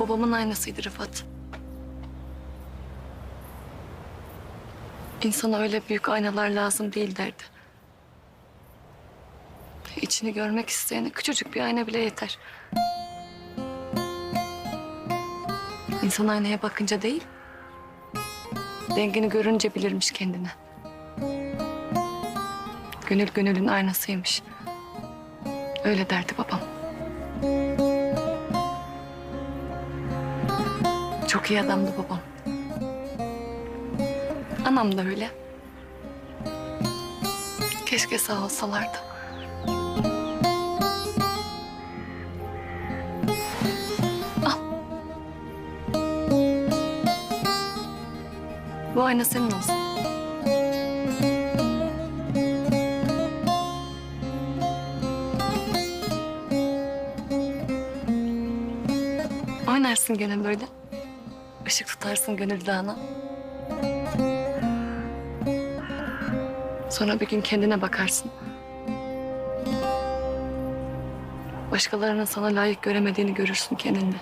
Babamın aynasıydı Rıfat. İnsana öyle büyük aynalar lazım değil derdi. İçini görmek isteyene küçücük bir ayna bile yeter. İnsan aynaya bakınca değil, dengini görünce bilirmiş kendini. Gönül gönülün aynasıymış. Öyle derdi babam. Çok iyi adamdı babam. Anam da öyle. Keşke sağ olsalardı. Al. Bu ayna senin olsun. Oynarsın gene böyle. Işık tutarsın gönül dağına. Sonra bir gün kendine bakarsın. Başkalarının sana layık göremediğini görürsün kendinde.